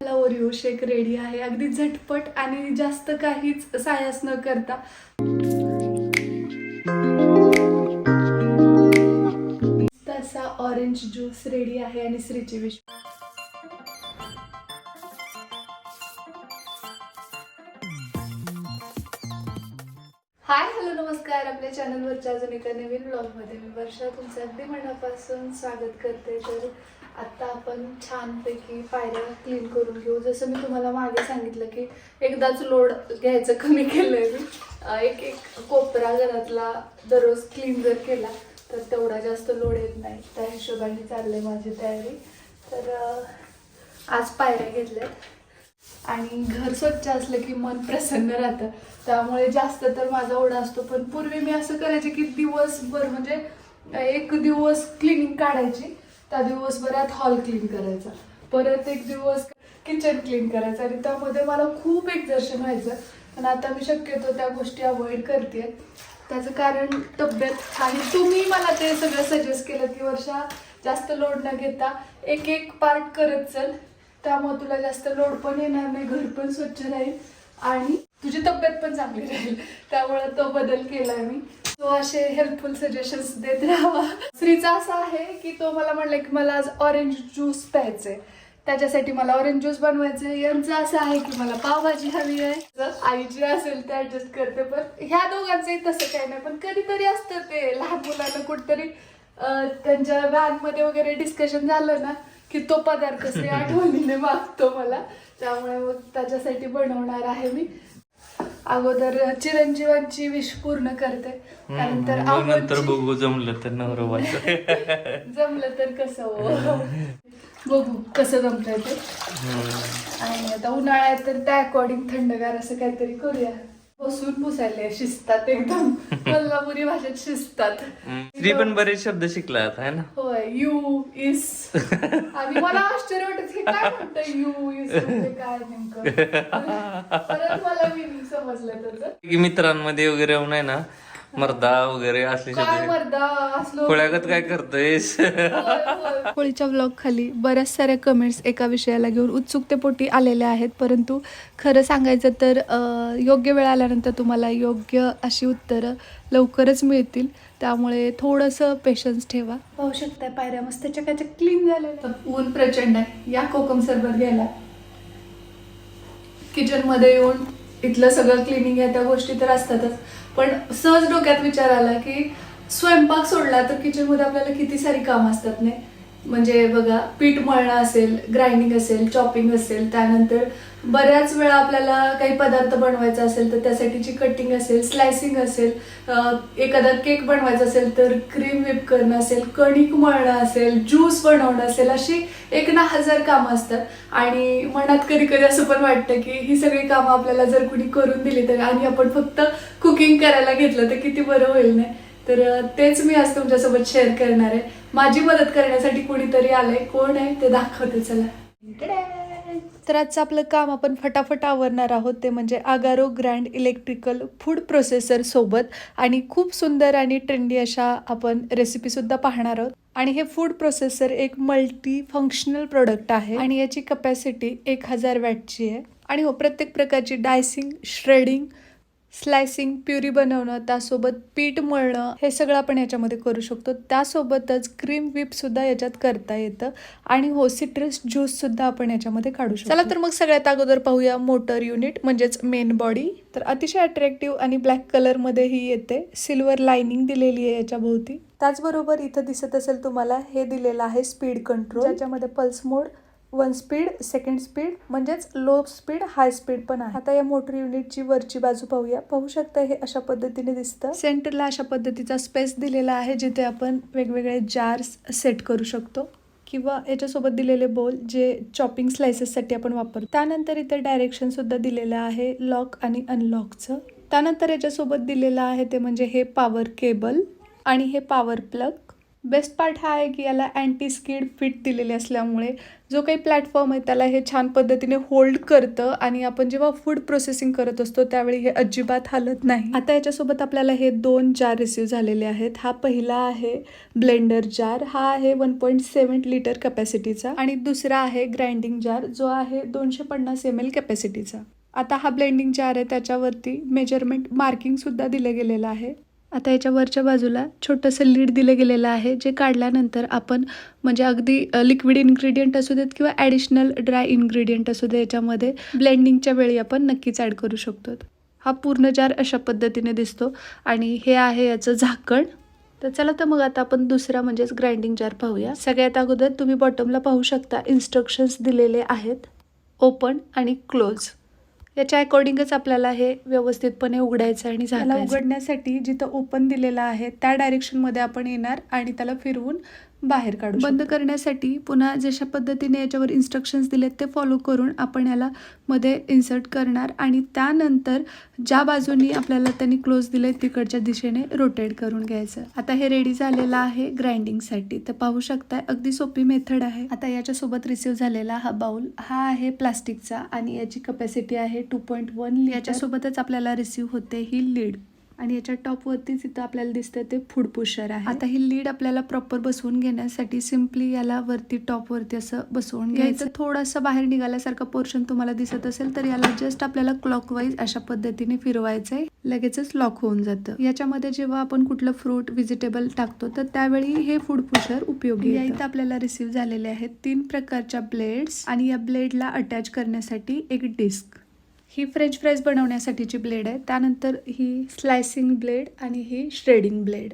मला ओरिओ शेक रेडी आहे. अगदी झटपट आणि जास्त काहीच सायास न करता. तसा ऑरेंज ज्यूस रेडी आहे आणि श्रीची विश हाय हॅलो नमस्कार. आपल्या चॅनलवरच्या अजून एका नवीन ब्लॉगमध्ये मी वर्षा. तुमचं अगदी मनापासून स्वागत करते. तर आत्ता आपण छानपैकी पायऱ्या क्लीन करून घेऊ. जसं मी तुम्हाला मागे सांगितलं की एकदाच लोड घ्यायचं कमी केलं आहे मी. एक एक कोपरा घरातला दररोज क्लीन जर केला तर तेवढा जास्त लोड येत नाही. त्या हिशोबाने चाललंय माझी तयारी. तर आज पायऱ्या घेतल्यात. आणि घर स्वच्छ असलं की मन प्रसन्न राहतं. त्यामुळे जास्त तर माझा ओढा असतो. पण पूर्वी मी असं करायचे की दिवसभर म्हणजे एक दिवस क्लिनिंग काढायची त्या दिवसभरात हॉल क्लीन करायचा. परत एक दिवस किचन क्लीन करायचं. आणि त्यामध्ये मला खूप एक्झर्शन व्हायचं. पण आता मी शक्यतो त्या गोष्टी अवॉइड करते त्याचं कारण तब्येत आणि तुम्ही मला ते सगळं सजेस्ट केलं की वर्षा जास्त लोड न घेता एक एक पार्ट करत चल. त्यामुळे तुला जास्त लोड पण येणार नाही घर पण स्वच्छ राहील आणि तुझी तब्येत पण चांगली राहील. त्यामुळे तो बदल केलाय मी. तो असे हेल्पफुल सजेशन्स देत राहावा. श्रीचा असा आहे की तो मला म्हणला की मला आज ऑरेंज ज्यूस प्यायचंय. त्याच्यासाठी मला ऑरेंज ज्यूस बनवायचे यांचं असं आहे की मला पावभाजी हवी आहे. जर आई जी असेल ते ऍडजस्ट करते पण ह्या दोघांचंही तसं काही नाही. पण कधीतरी असतं ते. लहान मुलांना कुठतरी त्यांच्या व्हॅनमध्ये वगैरे डिस्कशन झालं ना की तो पदार्थ श्री आठवणीने मागतो मला. त्यामुळे मग त्याच्यासाठी बनवणार आहे मी. अगोदर चिरंजीवांची विश पूर्ण करते. त्यानंतर नंतर बघू जमलं तर नवरवाचं जमलं तर कसं हो. बघू कसं जमतंय ते. आणि आता उन्हाळ्यात तर त्या अकॉर्डिंग थंडगार असं काहीतरी करूया. बसून पुसायले शिस्तात एकदम. कोल्हापुरी भाषेत शिस्तात स्त्री पण बरेच शब्द शिकला आता है ना? होय यू इस. आणि मला आश्चर्य वाटत हे काय म्हणतं यू इस म्हणजे काय नेमकं? परत मला मिनिंग समजलं त्याचं. की मित्रांमध्ये वगैरे येऊन आहे ना मर्दा वगैरे असले काय शब्द मर्दा? असलो. खोळ्यागत काय करतोयस? होळीच्या ब्लॉग खाली बऱ्याच साऱ्या कमेंट्स एका विषयाला घेऊन उत्सुकतेपोटी आलेल्या आहेत. परंतु खरं सांगायचं तर अं, योग्य वेळ आल्यानंतर तुम्हाला योग्य अशी उत्तरं लवकरच मिळतील. त्यामुळे थोडंसं पेशन्स ठेवा. पाहू शकताय पायऱ्या मस्त चकाचक क्लीन झालेल्या ऊन प्रचंड आहे. या कोकम सरबत घ्यायला. किचनमध्ये येऊन इथलं सगळं क्लिनिंग या त्या गोष्टी तर असतातच. पण सहज डोक्यात विचार आला की स्वयंपाक सोडला तर किचनमध्ये आपल्याला किती सारी कामं असतात नाही म्हणजे बघा पीठ मळणं असेल ग्राइंडिंग असेल चॉपिंग असेल त्यानंतर बऱ्याच वेळा आपल्याला काही पदार्थ बनवायचा असेल तर त्यासाठीची कटिंग असेल स्लायसिंग असेल एखादा केक बनवायचा असेल तर क्रीम व्हिप करणं असेल कणिक मळणं असेल ज्यूस बनवणं असेल अशी एक ना हजार कामं असतात. आणि मनात कधी कधी असं पण वाटतं की ही सगळी कामं आपल्याला जर कुणी करून दिली तर आणि आपण फक्त कुकिंग करायला घेतलं तर किती बरं होईल नाही? तर तेच मी आज तुमच्यासोबत शेअर करणार आहे. माझी मदत करण्यासाठी कुणीतरी आलंय? कोण आहे? ते दाखवते चला. तर आजचं आपलं काम आपण फटाफट आवरणार आहोत. ते म्हणजे Agaro grand electrical food processor सोबत आणि खूप सुंदर आणि ट्रेंडी अशा आपण रेसिपीसुद्धा पाहणार आहोत. आणि हे फूड प्रोसेसर एक मल्टी फंक्शनल प्रोडक्ट आहे आणि याची कपॅसिटी एक हजार वॅटची आहे. आणि हो प्रत्येक प्रकारची डायसिंग श्रेडिंग स्लायसिंग प्युरी बनवणं त्यासोबत पीठ मळणं हे सगळं आपण याच्यामध्ये करू शकतो. त्यासोबतच क्रीम विपसुद्धा याच्यात करता येतं आणि हो सिट्रस ज्यूससुद्धा आपण याच्यामध्ये काढू शकतो. चला तर मग सगळ्यात अगोदर पाहूया मोटर युनिट म्हणजेच मेन बॉडी. तर अतिशय अट्रॅक्टिव्ह आणि ब्लॅक कलरमध्ये ही येते. सिल्वर लाइनिंग दिलेली आहे याच्या भोवती त्याचबरोबर इथं दिसत असेल तुम्हाला हे दिलेलं आहे स्पीड कंट्रोल ज्याच्यामध्ये pulse mode one speed second speed म्हणजेच लो स्पीड हाय स्पीड पण आहे. आता या मोटर युनिटची वरची बाजू पाहूया. पाहू शकता हे अशा पद्धतीने दिसतं. सेंटरला अशा पद्धतीचा स्पेस दिलेला आहे जिथे आपण वेगवेगळे जार्स सेट करू शकतो. किंवा याच्यासोबत दिलेले बोल जे चॉपिंग स्लायसेससाठी आपण वापरतो. त्यानंतर इथं डायरेक्शन सुद्धा दिलेलं आहे लॉक आणि अनलॉकचं त्यानंतर याच्यासोबत दिलेलं आहे ते म्हणजे हे पॉवर केबल आणि हे पॉवर प्लग बेस्ट पार्ट हा आहे की याला अँटी स्किड फिट दिलेली असल्यामुळे जो काही प्लॅटफॉर्म आहे त्याला हे छान पद्धतीने होल्ड करतं आणि आपण जेव्हा फूड प्रोसेसिंग करत असतो त्यावेळी हे अजिबात हालत नाही. आता याच्यासोबत आपल्याला हे दोन जार रिसीव झालेले आहेत. हा पहिला आहे ब्लेंडर जार हा आहे वन पॉईंट सेवन लिटर कॅपॅसिटीचा आणि दुसरा आहे ग्राइंडिंग जार जो आहे दोनशे पन्नास एम एल कॅपॅसिटीचा आता हा ब्लेंडिंग जार आहे त्याच्यावरती मेजरमेंट मार्किंग सुद्धा दिलं गेलेलं आहे. आता याच्या वरच्या बाजूला छोटंसं लीड दिलं गेलेलं आहे जे काढल्यानंतर आपण म्हणजे अगदी लिक्विड इन्ग्रेडियंट असू देत किंवा ॲडिशनल ड्राय इन्ग्रेडियंट असू दे याच्यामध्ये ब्लेंडिंगच्या वेळी आपण नक्कीच ॲड करू शकतो. हा पूर्ण जार अशा पद्धतीने दिसतो आणि हे आहे याचं झाकण. तर चला तर मग आता आपण दुसरा म्हणजेच ग्राइंडिंग जार पाहूया. सगळ्यात अगोदर तुम्ही बॉटमला पाहू शकता इन्स्ट्रक्शन्स दिलेले आहेत. ओपन आणि क्लोज याच्या अकॉर्डिंगच आपल्याला हे व्यवस्थितपणे उघडायचं आणि त्याला उघडण्यासाठी जिथं ओपन दिलेलं आहे त्या डायरेक्शनमध्ये आपण येणार आणि त्याला फिरवून बाहेर काढू बंद करण्यासाठी पुन्हा जशा पद्धतीने याच्यावर इन्स्ट्रक्शन्स दिलेत ते फॉलो करून आपण याला मध्ये इन्सर्ट करणार आणि त्यानंतर ज्या बाजूनी आपल्याला त्यांनी क्लोज दिले तिकडच्या दिशेने रोटेट करून घ्यायचं. आता हे रेडी झालेलं आहे ग्राइंडिंगसाठी तर पाहू शकताय अगदी सोपी मेथड आहे. आता याच्यासोबत रिसिव्ह झालेला हा बाउल हा आहे प्लास्टिकचा आणि याची कपॅसिटी आहे टू पॉईंट वन याच्यासोबतच आपल्याला रिसिव्ह होते ही लीड आणि याच्या टॉपवरतीच इथं आपल्याला दिसतं ते फूड पुशर आहे. आता ही लीड आपल्याला प्रॉपर बसवून घेण्यासाठी सिम्पली याला वरती टॉपवरती असं बसवून घ्यायचं. थोडंसं बाहेर निघाल्यासारखं पोर्शन तुम्हाला दिसत असेल तर याला जस्ट आपल्याला क्लॉकवाईज अशा पद्धतीने फिरवायचं आहे लगेचच लॉक होऊन जातं. याच्यामध्ये जेव्हा आपण कुठलं फ्रूट व्हेजिटेबल टाकतो तर त्यावेळी हे फूड पुशर उपयोगी या इथं आपल्याला रिसीव्ह झालेले आहेत तीन प्रकारच्या ब्लेड्स आणि या ब्लेडला अटॅच करण्यासाठी एक डिस्क ही फ्रेंच फ्राईज बनवण्यासाठीची ब्लेड आहे. त्यानंतर ही स्लायसिंग ब्लेड आणि ही श्रेडिंग ब्लेड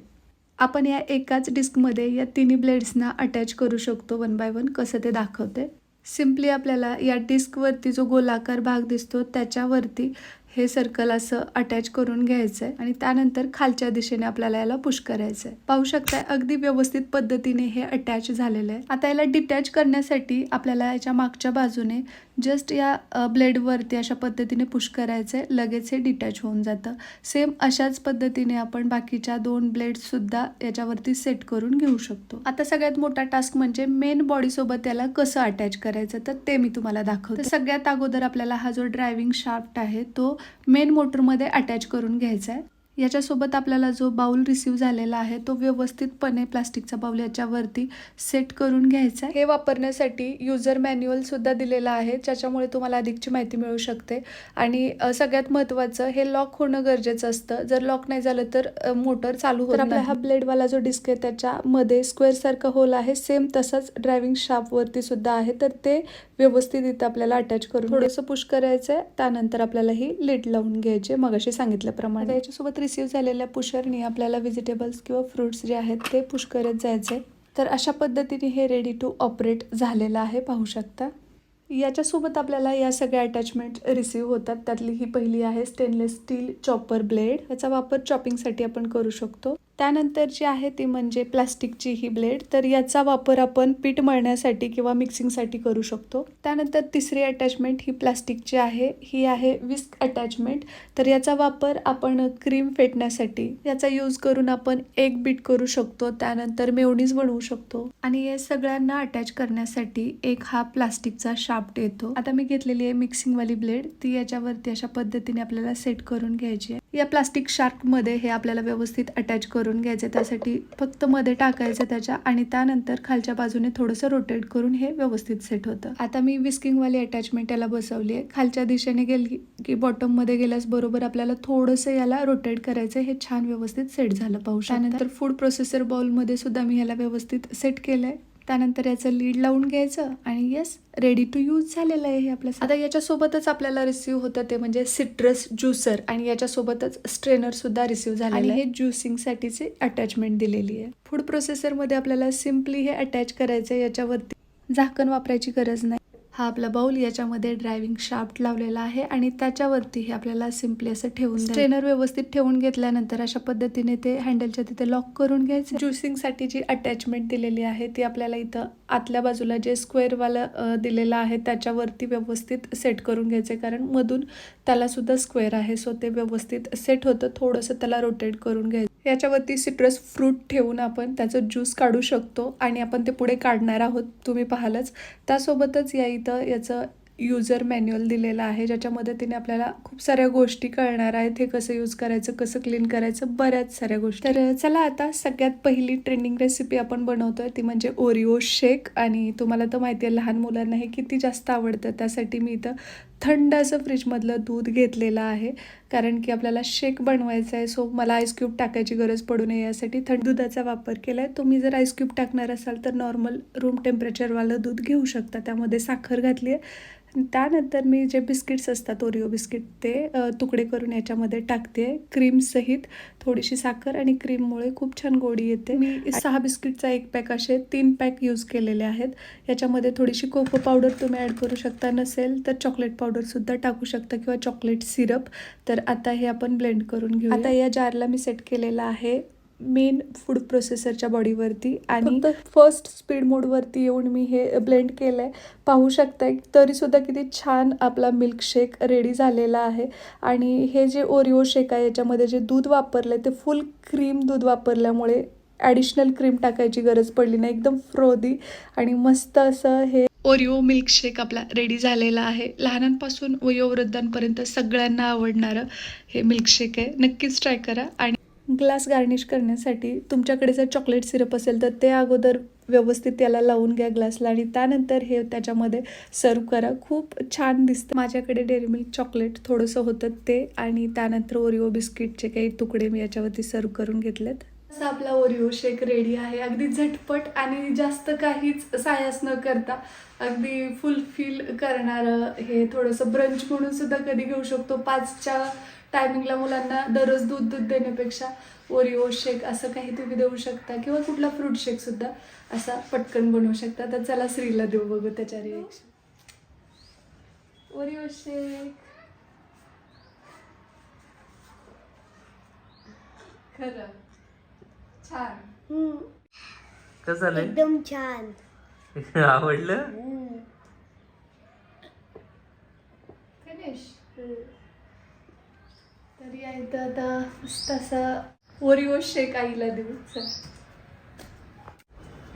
आपण या एकाच डिस्कमध्ये या तिन्ही ब्लेड्सना अटॅच करू शकतो वन बाय वन कसं ते दाखवते? सिम्पली आपल्याला या डिस्कवरती जो गोलाकार भाग दिसतो त्याच्यावरती हे सर्कल असं अटॅच करून घ्यायचं आहे आणि त्यानंतर खालच्या दिशेने आपल्याला याला पुश करायचं आहे पाहू शकताय अगदी व्यवस्थित पद्धतीने हे अटॅच झालेलं आहे. आता याला डिटॅच करण्यासाठी आपल्याला याच्या मागच्या बाजूने जस्ट या ब्लेडवरती अशा पद्धतीने पुश करायचं आहे लगेच हे डिटॅच होऊन जातं. सेम अशाच पद्धतीने आपण बाकीच्या दोन ब्लेड्ससुद्धा याच्यावरती सेट करून घेऊ शकतो. आता सगळ्यात मोठा टास्क म्हणजे मेन बॉडीसोबत त्याला कसं अटॅच करायचं तर ते मी तुम्हाला दाखवते. सगळ्यात अगोदर आपल्याला हा जो ड्रायव्हिंग शाफ्ट आहे तो मेन मोटरमध्ये अटॅच करून घ्यायचा आहे याच्यासोबत आपल्याला जो बाउल रिसीव झालेला आहे तो व्यवस्थितपणे प्लास्टिकचा बाउल याच्यावरती सेट करून घ्यायचा हे वापरण्यासाठी युजर मॅन्युअल सुद्धा दिलेलं आहे ज्याच्यामुळे तुम्हाला अधिकची माहिती मिळू शकते. आणि सगळ्यात महत्त्वाचं हे लॉक होणं गरजेचं असतं. जर लॉक नाही झालं तर मोटर चालू होत आपला हा ब्लेडवाला जो डिस्क आहे त्याच्यामध्ये स्क्वेअर सारखं होल आहे. सेम तसंच ड्रायव्हिंग शाफ्टवरती सुद्धा आहे. तर ते व्यवस्थित इथं आपल्याला अटॅच करून थोडंसं पुश करायचं आहे त्यानंतर आपल्याला ही लिड लावून घ्यायची आहे, मगाशी सांगितल्याप्रमाणे. याच्यासोबत रिसीव्ह झालेल्या पुशरनी आपल्याला व्हेजिटेबल्स किंवा फ्रुट्स जे आहेत ते पुश करत जायचे. तर अशा पद्धतीने हे रेडी टू ऑपरेट झालेलं आहे पाहू शकता. याच्यासोबत आपल्याला या सगळ्या अटॅचमेंट रिसीव्ह होतात. त्यातली ही पहिली आहे स्टेनलेस स्टील चॉपर ब्लेड याचा वापर चॉपिंगसाठी आपण करू शकतो. त्यानंतर जी आहे ती म्हणजे प्लास्टिकची ही ब्लेड. तर याचा वापर आपण पीठ मळण्यासाठी किंवा मिक्सिंगसाठी करू शकतो. त्यानंतर तिसरी अटॅचमेंट ही प्लास्टिकची आहे. ही आहे विस्क अटॅचमेंट तर याचा वापर आपण क्रीम फेटण्यासाठी याचा यूज करून आपण एक बीट करू शकतो. त्यानंतर मेवणीज बनवू शकतो. आणि या सगळ्यांना अटॅच करण्यासाठी एक हा प्लास्टिकचा शाफ्ट येतो. आता मी घेतलेली आहे मिक्सिंगवाली ब्लेड. ती याच्यावरती अशा पद्धतीने आपल्याला सेट करून घ्यायची आहे. या प्लास्टिक शार्कमध्ये हे आपल्याला व्यवस्थित अटॅच करून घ्यायचं त्यासाठी फक्त मध्ये टाकायचं त्याच्या आणि त्यानंतर खालच्या बाजूने थोडंसं रोटेट करून हे व्यवस्थित सेट होतं. आता मी विस्किंगवाली अटॅचमेंट याला बसवली आहे खालच्या दिशेने गेली की बॉटममध्ये गेल्यास बरोबर आपल्याला थोडंसं याला रोटेट करायचं हे छान व्यवस्थित सेट झालं पाहू त्यानंतर फूड प्रोसेसर बाउलमध्ये सुद्धा मी ह्याला व्यवस्थित सेट केलंय. त्यानंतर याचं लीड लावून घ्यायचं आणि येस रेडी टू यूज झालेलं आहे हे आपलं आता याच्यासोबतच आपल्याला रिसीव्ह होतं ते म्हणजे सिट्रस ज्युसर आणि याच्यासोबतच स्ट्रेनर सुद्धा रिसीव्ह झाले आणि हे ज्युसिंगसाठीचे अटॅचमेंट दिलेली आहे. फूड प्रोसेसरमध्ये आपल्याला सिम्पली हे अटॅच करायचं आहे याच्यावरती. झाकण वापरायची गरज नाही. हा आपला बाउल याच्यामध्ये ड्रायव्हिंग शाफ्ट लावलेला आहे आणि त्याच्यावरती हे आपल्याला सिम्पली असं ठेवून स्ट्रेनर व्यवस्थित ठेवून घेतल्यानंतर अशा पद्धतीने ते हँडलच्या तिथे लॉक करून घ्यायचं. ज्युसिंगसाठी जी अटॅचमेंट दिलेली आहे ती आपल्याला इथं आतल्या बाजूला जे स्क्वेअरवालं दिलेलं आहे त्याच्यावरती व्यवस्थित सेट करून घ्यायचं. आहे कारण मधून त्याला सुद्धा स्क्वेअर आहे सो ते व्यवस्थित सेट होतं. थोडंसं त्याला रोटेट करून घ्यायचं. याच्यावरती सिट्रस फ्रूट ठेवून आपण त्याचं ज्यूस काढू शकतो आणि आपण ते पुढे काढणार आहोत. तुम्ही पाहालच. त्यासोबतच या इथं याचं युजर मॅन्युअल दिलेलं आहे. ज्याच्या मदतीने आपल्याला खूप साऱ्या गोष्टी कळणार आहेत. हे कसं यूज करायचं कसं क्लीन करायचं बऱ्याच साऱ्या गोष्टी. तर चला आता सगळ्यात पहिली ट्रेंडिंग रेसिपी आपण बनवतोय. ती म्हणजे ओरिओ शेक आणि तुम्हाला तर माहिती आहे लहान मुलांना हे किती जास्त आवडतं. त्यासाठी मी इथं थंड असं फ्रीजमधलं दूध घेतलेलं आहे. कारण की आपल्याला शेक बनवायचा आहे सो मला आईस क्यूब टाकायची गरज पडू नये यासाठी थंड दुधाचा वापर केला आहे तुम्ही जर आईस क्यूब टाकणार असाल तर नॉर्मल रूम टेम्परेचरवालं दूध घेऊ शकता. त्यामध्ये साखर घातली आहे. त्यानंतर मी जे बिस्किट्स असतात ओरिओ बिस्किट ते तुकडे करून याच्यामध्ये टाकते. क्रीमसहित थोडीशी साखर आणि क्रीममुळे खूप छान गोडी येते. मी सहा बिस्किटचा एक पॅक असे तीन पॅक यूज केलेले आहेत. याच्यामध्ये थोडीशी कोको पावडर तुम्ही ॲड करू शकता नसेल तर चॉकलेट पावडरसुद्धा टाकू शकता किंवा चॉकलेट सिरप तर आता हे आपण ब्लेंड करून घेऊ आता या जारला मी सेट केलेला आहे मेन फूड प्रोसेसरच्या बॉडीवरती आणि फर्स्ट स्पीड मोडवरती येऊन मी हे ब्लेंड केलं आहे पाहू शकताय तरीसुद्धा किती छान आपला मिल्कशेक रेडी झालेला आहे. आणि हे जे ओरिओ शेक आहे याच्यामध्ये जे दूध वापरलं आहे ते फुल क्रीम दूध वापरल्यामुळे ॲडिशनल क्रीम टाकायची गरज पडली नाही. एकदम फ्रोदी आणि मस्त असं हे ओरिओ मिल्कशेक आपला रेडी झालेला आहे. लहानांपासून वयोवृद्धांपर्यंत सगळ्यांना आवडणारं हे मिल्कशेक आहे. नक्कीच ट्राय करा आणि ग्लास गार्निश करण्यासाठी तुमच्याकडे जर चॉकलेट सिरप असेल तर ते अगोदर व्यवस्थित त्याला लावून घ्या ग्लासला आणि त्यानंतर हे त्याच्यामध्ये सर्व करा. खूप छान दिसतं. माझ्याकडे डेअरी मिल्क चॉकलेट थोडंसं होतं ते आणि त्यानंतर ओरिओ बिस्किटचे काही तुकडे मी याच्यावरती सर्व करून घेतलेत. आपला ओरिओ शेक रेडी आहे. अगदी झटपट आणि जास्त काहीच सायास न करता अगदी फुलफिल करणारं हे थोडंसं ब्रंच म्हणून सुद्धा कधी घेऊ शकतो. पाचच्या टायमिंगला मुलांना दररोज दूध दूध देण्यापेक्षा ओरिओ शेक असं काही तुम्ही देऊ शकता किंवा कुठला फ्रूट शेक सुद्धा असा पटकन बनवू शकता. तर चला श्रीला देऊ बघू त्याच्या रिएक्शन ओरिओ शेक खरं. छान. कसं झालंय एकदम छान. आवडलं? फिनिश. तर या इथं आता मस्त असा ओरिओ शेक आईला देऊ. चल.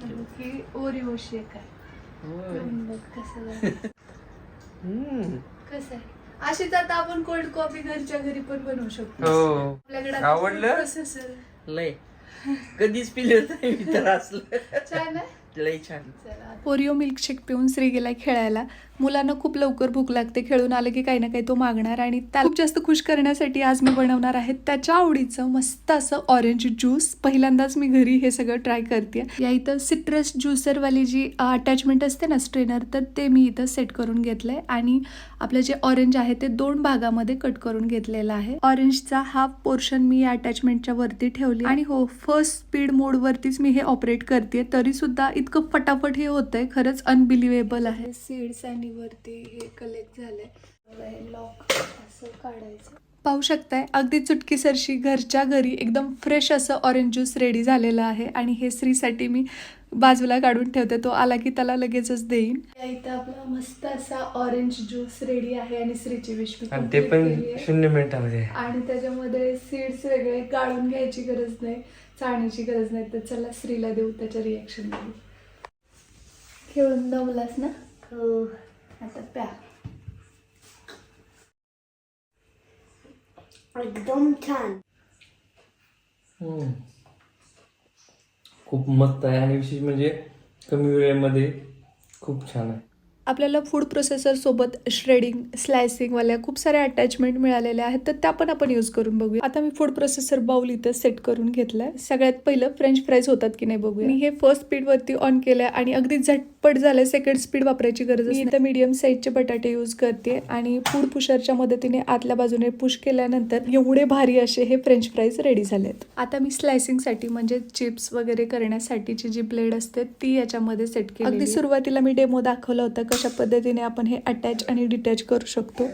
तर की ओरिओ शेक आहे. कसं झालं. कसं आहे? अशीच आता आपण कोल्ड कॉफी घरच्या घरी पण बनवू शकतो. हो. आपल्याकडे आवडलं? प्रोसेसर लय. कधीच पिलं नाही मी तर असलं छान आहे? लय छान. ओरिओ मिल्कशेक पिऊन श्री गेलाय खेळायला. मुलांना खूप लवकर भूक लागते खेळून आलं की काही ना काही तो मागणार आणि त्याला खूप जास्त खुश करण्यासाठी आज मी बनवणार आहे त्याच्या आवडीचं मस्त असं ऑरेंज ज्यूस पहिल्यांदाच मी घरी हे सगळं ट्राय करते या इथं सिट्रस ज्युसरवाली जी अटॅचमेंट असते ना स्ट्रेनर तर ते मी इथं सेट करून घेतलंय आणि आपलं जे ऑरेंज आहे ते दोन भागामध्ये कट करून घेतलेलं आहे. ऑरेंजचा हाफ पोर्शन मी या अटॅचमेंटच्या वरती ठेवली आणि हो फर्स्ट स्पीड मोड वरतीच मी हे ऑपरेट करते तरी सुद्धा इतकं फटाफट हे होतंय खरंच अनबिलिव्हेबल आहे. सीड्स आणि वरती हे कलेक्ट झालंय. लॉक असं काढायचं. पाहू शकताय अगदी चुटकीसरशी घरच्या घरी एकदम फ्रेश असं ऑरेंज ज्यूस रेडी झालेलं आहे आणि हे श्रीसाठी मी बाजूला काढून ठेवते तो आला की त्याला लगेचच देईन. इथं आपला मस्त असा ऑरेंज ज्यूस रेडी आहे आणि श्रीची विश मी आणि ते पण. शून्य मिनिटामध्ये. आणि त्याच्यामध्ये सीड्स वेगळे गाळून घ्यायची गरज नाही चाळण्याची गरज नाही तर चला श्रीला देऊ त्याच्या रिएक्शन बघू खेळून दमलास ना? प्या. एकदम छान. खूप मस्त आहे आणि विशेष म्हणजे कमी वेळेमध्ये खूप छान आहे. आपल्याला फूड प्रोसेसर सोबत श्रेडिंग स्लायसिंगवाल्या खूप साऱ्या अटॅचमेंट मिळालेल्या आहेत तर त्या पण आपण यूज करून बघूया. आता मी फूड प्रोसेसर बाउल इथं सेट करून घेतलाय. सगळ्यात पहिलं फ्रेंच फ्राईज होतात की नाही बघूया. मी हे फर्स्ट स्पीड वरती ऑन केलंय आणि अगदी झटपट झालंय सेकंड स्पीड वापरायची गरज नाही. इथं मीडियम साईजचे बटाटे यूज करते आणि फूड पुशरच्या मदतीने आतल्या बाजूने पुश केल्यानंतर एवढे भारी असे हे फ्रेंच फ्राईज रेडी झालेत. आता मी स्लायसिंगसाठी म्हणजे चिप्स वगैरे करण्यासाठीची जी ब्लेड असते ती याच्यामध्ये सेट केली अगदी सुरुवातीला मी डेमो दाखवला होता अशा पद्धतीने आपण हे अटॅच आणि डिटॅच करू शकतो.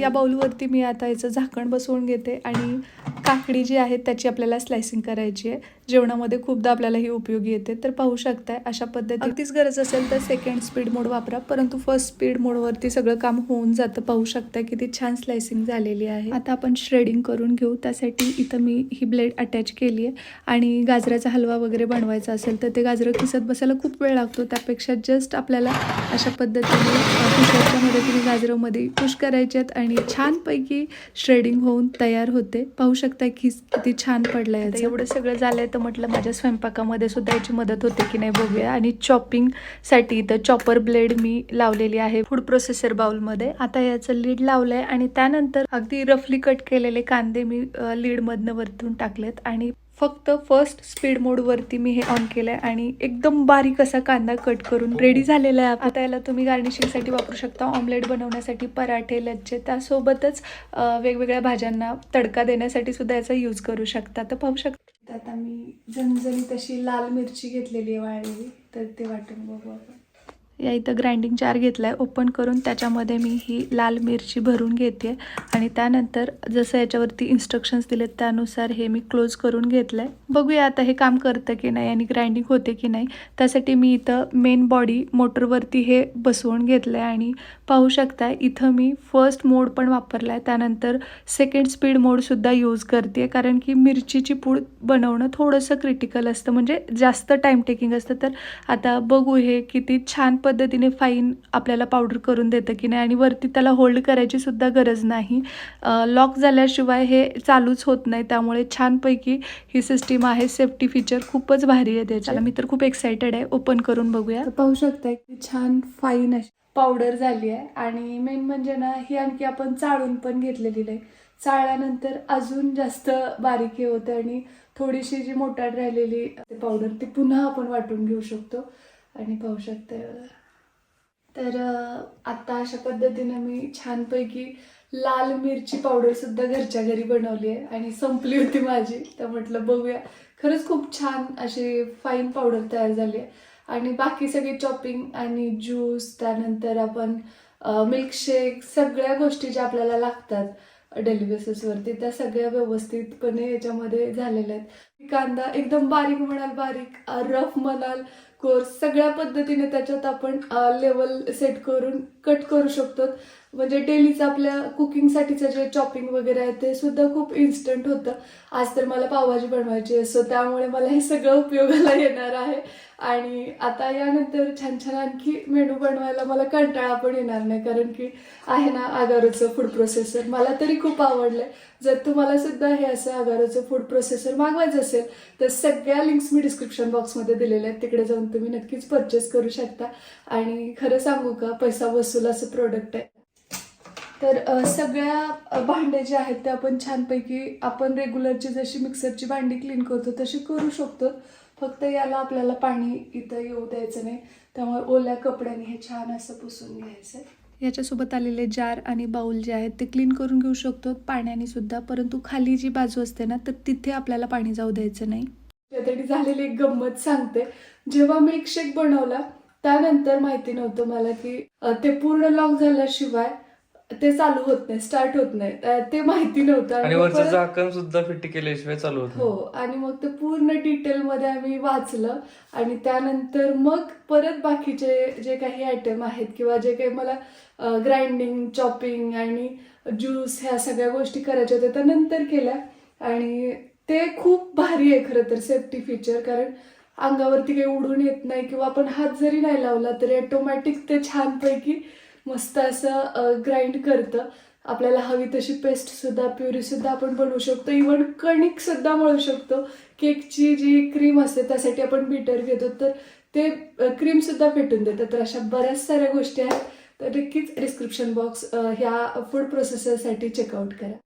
या बाउलवरती मी आता याचं झाकण बसवून घेते आणि काकडी जी आहे त्याची आपल्याला स्लायसिंग करायची आहे. जेवणामध्ये खूपदा आपल्याला ही उपयोगी येते. तर पाहू शकताय अशा पद्धती अगदीच गरज असेल तर सेकंड स्पीड मोड वापरा. परंतु फर्स्ट स्पीड मोडवरती सगळं काम होऊन जातं. पाहू शकता किती छान स्लायसिंग झालेली आहे. आता आपण श्रेडिंग करून घेऊ. त्यासाठी इथं मी ही ब्लेड अटॅच केली आहे. आणि गाजराचा हलवा वगैरे बनवायचा असेल तर ते गाजरं किसत बसायला खूप वेळ लागतो. त्यापेक्षा जस्ट आपल्याला अशा पद्धतीने पुषाच्या मदतीने गाजरामध्ये पुश करायचे आहेत आणि छानपैकी श्रेडिंग होऊन तयार होते. पाहू शकता की किती छान पडलं आहे एवढं सगळं झालंय तर म्हटलं माझ्या स्वयंपाकामध्ये सुद्धा याची मदत होते की नाही बघूया. आणि चॉपिंगसाठी इथं चॉपर ब्लेड मी लावलेली आहे फूड प्रोसेसर बाउलमध्ये आता याचं लीड लावलंय आणि त्यानंतर अगदी रफली कट केलेले कांदे मी लीडमधनं वरतून टाकलेत. आणि फक्त फर्स्ट स्पीड मोडवरती मी हे ऑन केलंय आणि एकदम बारीक असा कांदा कट करून रेडी झालेला आहे. आता याला तुम्ही गार्निशिंगसाठी वापरू शकता ऑमलेट बनवण्यासाठी पराठे लज्जे त्यासोबतच वेगवेगळ्या भाज्यांना तडका देण्यासाठी सुद्धा याचा यूज करू शकता. तर पाहू शकता. आता मी झणझणीत अशी लाल मिरची घेतलेली आहे वाळलेली तर ते वाटून बघू आपण. या इथं ग्राइंडिंग जार घेतला आहे ओपन करून त्याच्यामध्ये मी ही लाल मिरची भरून घेते. आणि त्यानंतर जसं याच्यावरती इन्स्ट्रक्शन्स दिलेत त्यानुसार हे मी क्लोज करून घेतलं आहे बघूया आता हे काम करतं की नाही आणि ग्राइंडिंग होते की नाही. त्यासाठी मी इथं मेन बॉडी मोटरवरती हे बसवून घेतलं आहे आणि पाहू शकता इथं मी फर्स्ट मोड पण वापरला आहे त्यानंतर सेकंड स्पीड मोडसुद्धा यूज करते कारण की मिरचीची पूड बनवणं थोडंसं क्रिटिकल असतं. म्हणजे जास्त टाईम टेकिंग असतं. तर आता बघू हे किती छान पद्धतीने फाईन आपल्याला पावडर करून देतं की नाही आणि वरती त्याला होल्ड करायची सुद्धा गरज नाही. लॉक झाल्याशिवाय हे चालूच होत नाही. त्यामुळे छानपैकी ही सिस्टीम आहे. सेफ्टी फीचर खूपच भारी आहे त्याच्याला. मी तर खूप एक्सायटेड आहे. ओपन करून बघूया. पाहू शकता की छान फाईन अशी पावडर झाली आहे. आणि मेन म्हणजे ना ही आणखी आपण चाळून पण घेतलेली नाही. चाळल्यानंतर अजून जास्त बारीक हे होतं आणि थोडीशी जी मोटाड राहिलेली पावडर ती पुन्हा आपण वाटून घेऊ शकतो. आणि पाहू शकते. बघा. तर आता अशा पद्धतीनं मी छानपैकी लाल मिरची पावडर सुद्धा घरच्या घरी बनवली आहे आणि संपली होती माझी. तर म्हटलं बघूया. खरंच खूप छान अशी फाईन पावडर तयार झाली आहे. आणि बाकी सगळी चॉपिंग आणि ज्यूस त्यानंतर आपण मिल्कशेक सगळ्या गोष्टी ज्या आपल्याला लागतात डेली बेसिसवरती त्या सगळ्या व्यवस्थितपणे याच्यामध्ये झालेल्या आहेत. कांदा एकदम बारीक म्हणाल बारीक रफ म्हणाल कोर्स सगळ्या पद्धतीने त्याच्यात आपण लेवल सेट करून कट करू शकतो. म्हणजे डेलीचं आपल्या कुकिंगसाठीचं जे चॉपिंग वगैरे आहे ते सुद्धा खूप इन्स्टंट होतं. आज तर मला पावभाजी बनवायची आहे त्यामुळे मला हे सगळं उपयोगाला येणार आहे. आणि आता यानंतर छान छान आणखी मेनू बनवायला मला कंटाळा पण येणार नाही कारण की आहे ना आगारोचं फूड प्रोसेसर मला तरी खूप आवडलं जर तुम्हाला सुद्धा हे असं आगारोचं फूड प्रोसेसर मागवायचं असेल तर सगळ्या लिंक्स मी डिस्क्रिप्शन बॉक्समध्ये दिलेल्या आहेत. तिकडे जाऊन तुम्ही नक्कीच परचेस करू शकता. आणि खरं सांगू का पैसा वसूल असं प्रोडक्ट आहे. तर सगळ्या भांड्या भांडे जे आहेत ते आपण छानपैकी आपण रेग्युलरची जशी मिक्सरची भांडी क्लीन करतो तशी करू शकतो. फक्त याला आपल्याला पाणी इथं येऊ द्यायचं नाही. त्यामुळे ओल्या कपड्याने हे छान असं पुसून घ्यायचं याच्यासोबत आलेले जार आणि बाउल जे आहेत ते क्लीन करून घेऊ शकतो. पाण्याने सुद्धा परंतु खाली जी बाजू असते ना तर तिथे आपल्याला पाणी जाऊ द्यायचं नाही. त्यासाठी झालेली एक गंमत सांगते. जेव्हा मिल्कशेक बनवला त्यानंतर माहिती नव्हतं मला की ते पूर्ण लॉक झाल्याशिवाय ते चालू होत नाही स्टार्ट होत नाही. ते माहिती नव्हतं आणि वरचं झाकण सुद्धा फिट केल्याशिवाय चालू होत हो आणि मग ते पूर्ण डिटेलमध्ये आम्ही वाचलं. आणि त्यानंतर मग परत बाकीचे जे काही आयटम आहेत किंवा जे काही मला ग्राइंडिंग चॉपिंग आणि ज्यूस ह्या सगळ्या गोष्टी करायच्या होत्या त्या नंतर केल्या. आणि ते खूप भारी आहे खरं तर सेफ्टी फीचर कारण अंगावरती काही उडून येत नाही किंवा आपण हात जरी नाही लावला तरी ऑटोमॅटिक ते छानपैकी मस्त असं ग्राइंड करतं. आपल्याला हवी तशी पेस्ट सुद्धा प्युरी सुद्धा आपण बनवू शकतो. इवन कणिक सुद्धा मळू शकतो. केकची जी क्रीम असते त्यासाठी आपण बीटर घेतो. तर ते क्रीम सुद्धा फेटून देतात तर अशा बऱ्याच साऱ्या गोष्टी आहेत. तर नक्कीच डिस्क्रिप्शन बॉक्स ह्या फूड प्रोसेसरसाठी चेकआउट करा.